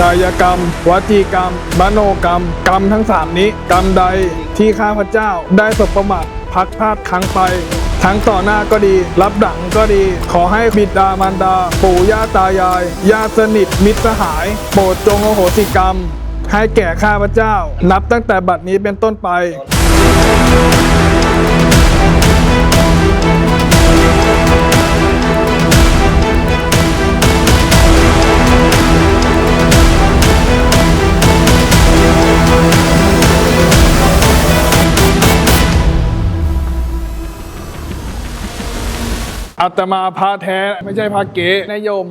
กายกรรม วจีกรรม มโนกรรม กรรมทั้งสามนี้ กรรมใดที่ข้าพเจ้าได้สบประมาทพักพลาดครั้งไป ทั้งต่อหน้าก็ดี รับดังก็ดี ขอให้บิดามารดา ปู่ย่าตายายญาติสนิทมิตรสหาย โปรดจงอโหสิกรรม ให้แก่ข้าพเจ้า นับตั้งแต่บัดนี้เป็นต้นไป อาตมาพาแท้ไม่ใช่พาเก๋นายโยม